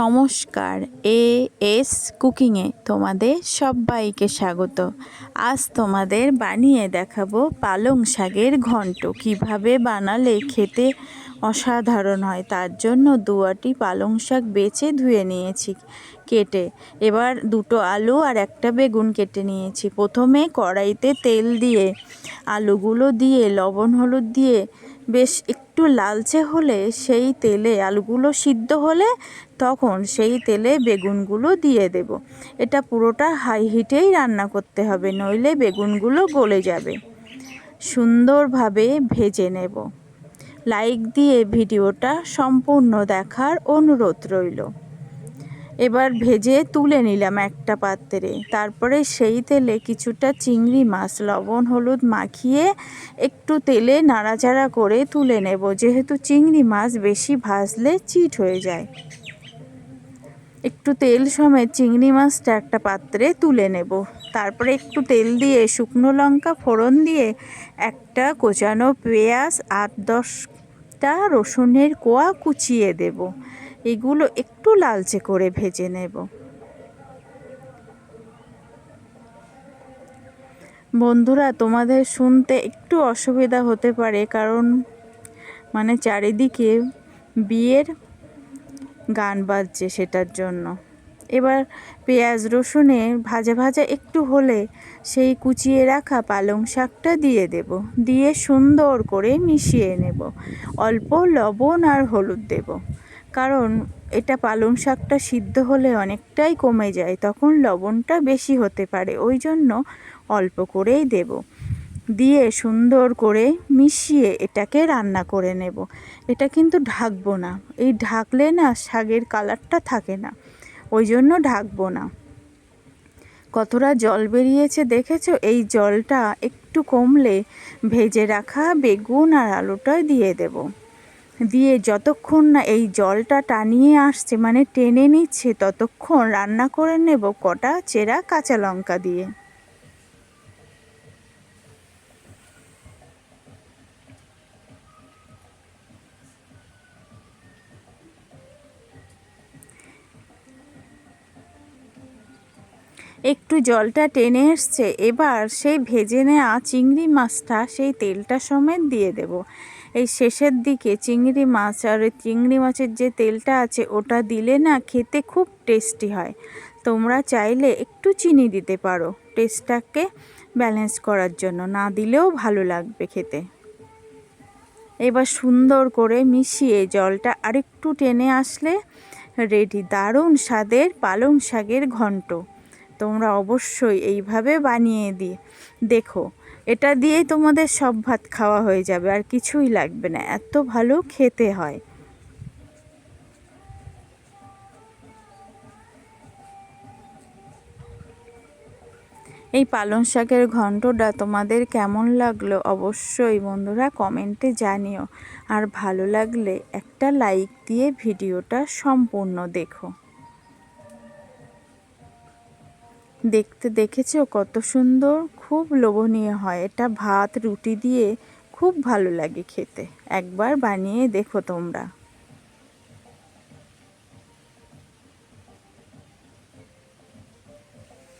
নমস্কার, A S কুকিংয়ে তোমাদের সবাইকে স্বাগত। আজ তোমাদের বানিয়ে দেখাবো পালং শাকের ঘন্ট। কীভাবে বানালে খেতে অসাধারণ হয়, তার জন্য দুয়াটি পালং শাক বেছে ধুয়ে নিয়েছি কেটে। এবার দুটো আলু আর একটা বেগুন কেটে নিয়েছি। প্রথমে কড়াইতে তেল দিয়ে, আলুগুলো দিয়ে, লবণ হলুদ দিয়ে, বেশ একটু লালচে হলে সেই তেলে আলুগুলো সিদ্ধ হলে তখন সেই তেলে বেগুনগুলো দিয়ে দেব। এটা পুরোটা হাই হিটেই রান্না করতে হবে, নইলে বেগুনগুলো গলে যাবে। সুন্দরভাবে ভেজে নেব। লাইক দিয়ে ভিডিওটা সম্পূর্ণ দেখার অনুরোধ রইল। এবার ভেজে তুলে নিলাম একটা পাত্রে। তারপরে সেই তেলে কিছুটা চিংড়ি মাছ, লবণ, হলুদ মাখিয়ে একটু তেলে নাড়াচাড়া করে তুলে নেব। যেহেতু চিংড়ি মাছ বেশি ভাজলে চিট হয়ে যায়। একটু তেল সমেত চিংড়ি মাছটা একটা পাত্রে তুলে নেব। তারপরে একটু তেল দিয়ে শুকনো লঙ্কা ফোড়ন দিয়ে একটা কোচানো পেঁয়াজ, আট দশটা রসুনের কোয়া কুচিয়ে দেব। এগুলো একটু লালচে করে ভেজে নেব। বন্ধুরা, তোমাদের শুনতে একটু অসুবিধা হতে পারে কারণ মানে চারিদিকে বিয়ের গান বাজছে সেটার জন্য। এবার পেঁয়াজ রসুনে ভাজা ভাজা একটু হলে সেই কুচিয়ে রাখা পালং শাকটা দিয়ে দেব। দিয়ে সুন্দর করে মিশিয়ে নেব। অল্প লবণ আর হলুদ দেব। কারণ এটা পালং শাকটা সিদ্ধ হলে অনেকটাই কমে যায়, তখন লবণটা বেশি হতে পারে ওই জন্য অল্প করেই দেব। দিয়ে সুন্দর করে মিশিয়ে এটাকে রান্না করে নেব। এটা কিন্তু ঢাকবো না, এই ঢাকলে না শাকের কালারটা থাকে না ওই জন্য ঢাকবো না। কতটা জল বেরিয়েছে দেখেছ? এই জলটা একটু কমলে ভেজে রাখা বেগুন আর আলুটা দিয়ে দেব। দিয়ে যতক্ষণ না এই জলটা টানিয়ে আসছে মানে টেনে নিচ্ছে, ততক্ষণ রান্না করে নেব কটা চেরা কাঁচা লঙ্কা দিয়ে। একটু জলটা টেনে এসছে, এবার সেই ভেজে নেওয়া চিংড়ি মাছটা সেই তেলটা সমেত দিয়ে দেব। এই শেষের দিকে চিংড়ি মাছ আর চিংড়ি মাছের যে তেলটা আছে, ওটা দিলে না খেতে খুব টেস্টি হয়। তোমরা চাইলে একটু চিনি দিতে পারো টেস্টটাকে ব্যালেন্স করার জন্য, না দিলেও ভালো লাগবে খেতে। এবার সুন্দর করে মিশিয়ে জলটা আরেকটু টেনে আসলে রেডি দারুণ স্বাদের পালং শাকের ঘন্ট। তোমরা অবশ্যই এইভাবে বানিয়ে দিয়ে দেখো, এটা দিয়েই তোমাদের সব ভাত খাওয়া হয়ে যাবে, আর কিছুই লাগবে না, এত ভালো খেতে হয়। এই পালং শাকের ঘন্টটা তোমাদের কেমন লাগল অবশ্যই বন্ধুরা কমেন্টে জানিও। আর ভালো লাগলে একটা লাইক দিয়ে ভিডিওটা সম্পূর্ণ দেখো। দেখতে দেখেছ কত সুন্দর, খুব লোভনীয় হয়। এটা ভাত, রুটি দিয়ে খুব ভালো লাগে খেতে। একবার বানিয়ে দেখো তোমরা।